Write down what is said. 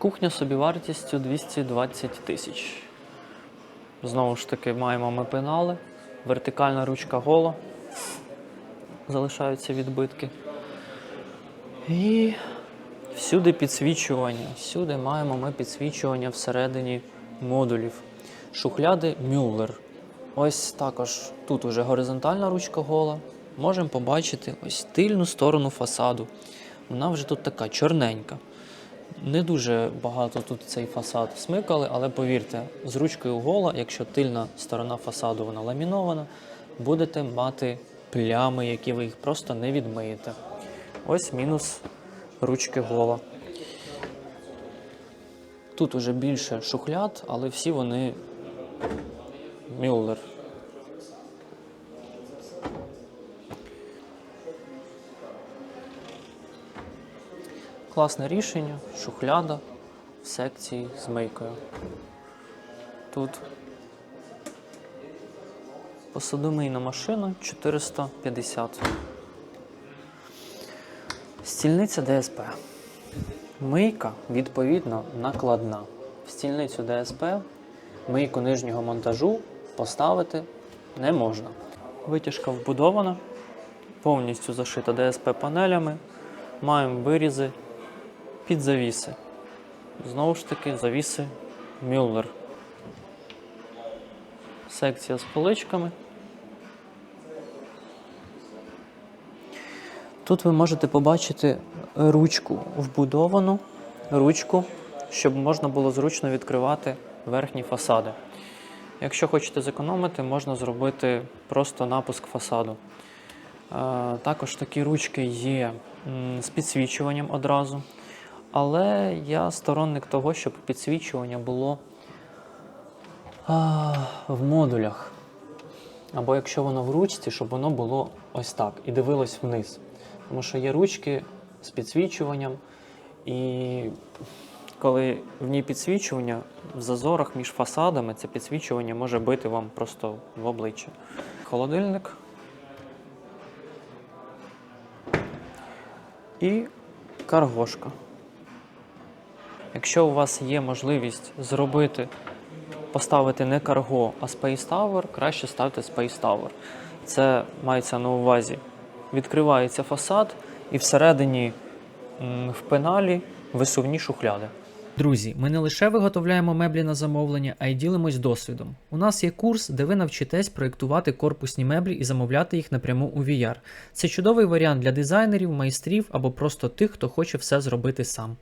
Кухня собівартістю 220 тисяч. Знову ж таки, маємо ми пенали, вертикальна ручка гола. Залишаються відбитки. І всюди підсвічування. Всюди маємо ми підсвічування всередині модулів. Шухляди Мюллер. Ось також тут уже горизонтальна ручка гола. Можемо побачити ось тильну сторону фасаду. Вона вже тут така чорненька. Не дуже багато тут цей фасад смикали, але повірте, з ручкою гола, якщо тильна сторона фасаду вона ламінована, будете мати плями, які ви їх просто не відмиєте. Ось мінус ручки гола. Тут уже більше шухляд, але всі вони Мюллер. Класне рішення, шухляда в секції з мийкою. Тут посудомийна машина 450. Стільниця ДСП. Мийка, відповідно, накладна. В стільницю ДСП мийку нижнього монтажу поставити не можна. Витяжка вбудована, повністю зашита ДСП панелями. Маємо вирізи під завіси. Знову ж таки, завіси Мюллер. Секція з поличками. Тут ви можете побачити ручку вбудовану, ручку, щоб можна було зручно відкривати верхні фасади. Якщо хочете зекономити, можна зробити просто напуск фасаду. Е, Також такі ручки є з підсвічуванням одразу. Але я сторонник того, щоб підсвічування було а, в модулях. Або якщо воно в ручці, щоб воно було ось так і дивилось вниз. Тому що є ручки з підсвічуванням, і коли в ній підсвічування, в зазорах між фасадами це підсвічування може бити вам просто в обличчя. Холодильник. І каргошка. Якщо у вас є можливість зробити, поставити не карго, а Space Tower, краще ставте Space Tower. Це мається на увазі. Відкривається фасад, і всередині в пеналі висувні шухляди. Друзі, ми не лише виготовляємо меблі на замовлення, а й ділимось досвідом. У нас є курс, де ви навчитесь проєктувати корпусні меблі і замовляти їх напряму у VR. Це чудовий варіант для дизайнерів, майстрів або просто тих, хто хоче все зробити сам.